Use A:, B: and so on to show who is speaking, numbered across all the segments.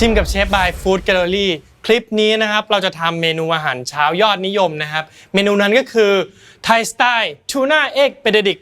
A: ชิมกับเชฟบายฟู้ดแกลเลอรี่คลิปนี้นะครับเราจะทำเมนูอาหารเช้ายอดนิยมนะครับ เมนูนั้นก็คือไทยสไตล์ทูน่าเอ็กเบเดดิก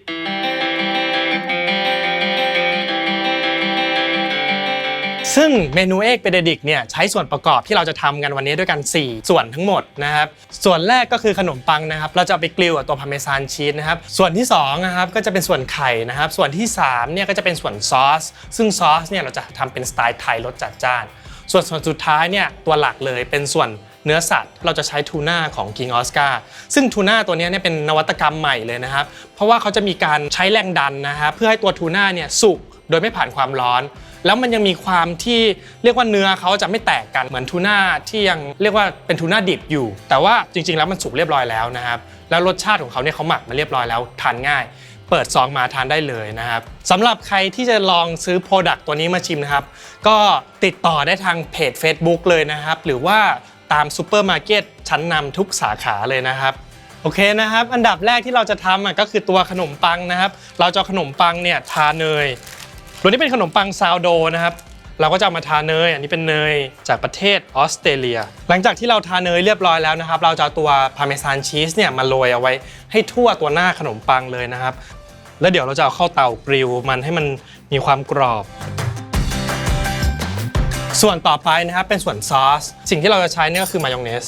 A: ซึ่งเมนูเอ็กเบเดดิกเนี่ยใช้ส่วนประกอบที่เราจะทำกันวันนี้ด้วยกัน 4 ส่วนทั้งหมดนะครับ ส่วนแรกก็คือขนมปังนะครับ เราจะเอาไปกลิวกับตัวพาร์เมซานชีสนะครับ ส่วนที่2นะครับก็จะเป็นส่วนไข่นะครับ ส่วนที่3เนี่ยก็จะเป็นส่วนซอส ซึ่งซอสเนี่ยเราจะทำเป็นสไตล์ไทยรสจัดจ้าน ส่วนส่วนสุดท้ายเนี่ยตัวหลักเลยเป็นส่วนเนื้อสัตว์เราจะใช้ทูน่าของ King Oscar ซึ่งทูน่าตัวนี้เนี่ยเป็นนวัตกรรมใหม่เลยนะครับ เพราะว่าเขาจะมีการใช้แรงดันนะครับเพื่อให้ตัวทูน่าเนี่ยสุกโดยไม่ผ่านความร้อน แล้วมันยังมีความที่เรียกว่าเนื้อเขาจะไม่แตกกันเหมือนทูน่าที่ยังเรียกว่าเป็นทูน่าดิบอยู่ แต่ว่าจริงๆแล้วมันสุกเรียบร้อยแล้วนะครับแล้วรสชาติของเขาเนี่ยเขาหมักมาเรียบร้อยแล้วทานง่าย เปิดซองมาทานได้เลยนะครับสำหรับใครที่จะลองซื้อโปรดักต์ตัวนี้มาชิมนะครับ ก็ติดต่อได้ทางเพจ Facebook เลยนะครับ หรือว่าตามซูเปอร์มาร์เก็ตชั้นนำทุกสาขาเลยนะครับโอเคนะครับ อันดับแรกที่เราจะทำอะก็คือตัวขนมปังนะครับ เราจะขนมปังเนี่ยทาเนยตัวนี้เป็นขนมปังซาวโดนะครับ เราก็จะามาทาเนย อันนี้เป็นเนยจากประเทศออสเตรเลีย หลังจากที่เราทาเนยเรียบร้อยแล้วนะครับ เราจะเอาตัวพาเมซานชีสเนี่ยมาโรยเอาไว้ให้ทั่วตัวหน้าขนมปังเลยนะครับ แล้วเดี๋ยวเราจะเอาเข้าเตากริลมันให้มันมีความกรอบ ส่วนต่อไปนะครับเป็นส่วนซอส สิ่งที่เราจะใช้เนี่ยก็คือมายองเนส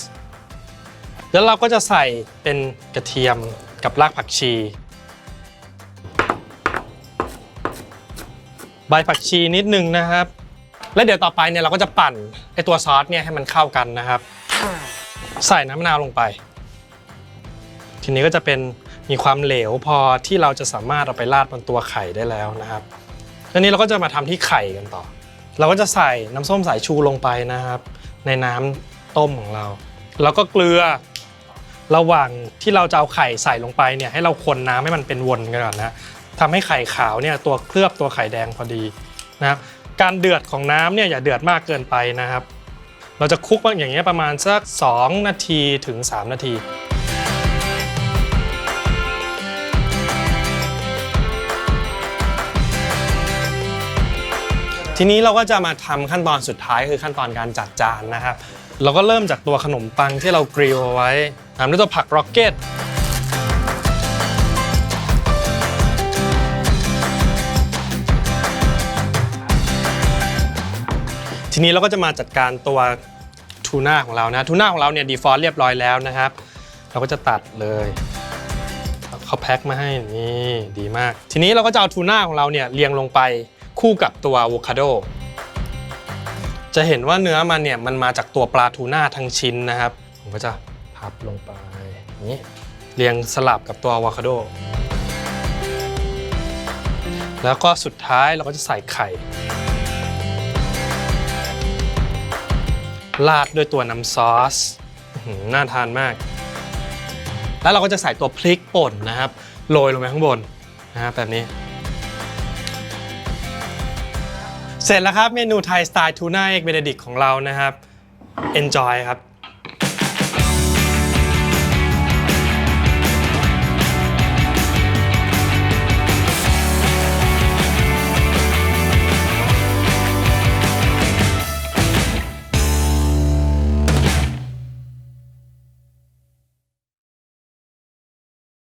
A: แล้วเราก็จะใส่เป็นกระเทียมกับรากผักชี ใบผักชีนิดนึงนะครับ แล้วเดี๋ยวต่อไปเนี่ยเราก็จะปั่นไอตัวซอสเนี่ยให้มันเข้ากันนะครับ ใส่น้ำมะนาวลงไป ทีนี้ก็จะเป็น มีความเหลวพอที่เราจะสามารถเอาไปราดบนตัวไข่ได้แล้วนะครับแล้วนี้เราก็จะมาทำที่ไข่กันต่อ เราก็จะใส่น้ำส้มสายชูลงไปนะครับ ในน้ำต้มของเรา แล้วก็เกลือระหว่างที่เราจะเอาไข่ใส่ลงไปเนี่ยให้เราคนน้ำให้มันเป็นวนกันก่อนนะทำให้ไข่ขาวเนี่ยตัวเคลือบตัวไข่แดงพอดีนะครับการเดือดของน้ำเนี่ยอย่าเดือดมากเกินไปนะครับ เราจะคลุกอย่างเงี้ยประมาณสัก 2 นาทีถึง 3 นาที ทีนี้เราก็จะมาทำขั้นตอนสุดท้ายคือขั้นตอนการจัดจานนะครับ เราก็เริ่มจากตัวขนมปังที่เรากริลเอาไว้ตามด้วยตัวผักร็อกเก็ตทีนี้เราก็จะมาจัดการตัวทูน่าของเรานะทูน่าของเราเนี่ยดีฟอลต์เรียบร้อยแล้วนะครับ เราก็จะตัดเลยเขาแพ็คมาให้นี่ดีมาก ทีนี้เราก็จะเอาทูน่าของเราเนี่ยเรียงลงไป คู่กับตัวอะโวคาโด จะเห็นว่าเนื้อมันเนี่ยมันมาจากตัวปลาทูน่าทั้งชิ้นนะครับ ผมก็จะพับลงไปนี้เรียงสลับกับตัวอะโวคาโด แล้วก็สุดท้ายเราก็จะใส่ไข่ราดด้วยตัวน้ำซอสน่าทานมาก แล้วเราก็จะใส่ตัวพริกป่นนะครับ โรยลงไปข้างบนนะครับแบบนี้ เสร็จแล้วครับเมนูไทยสไตล์ทูน่าเอกเบเดดิกของเรานะครับ enjoy ครับ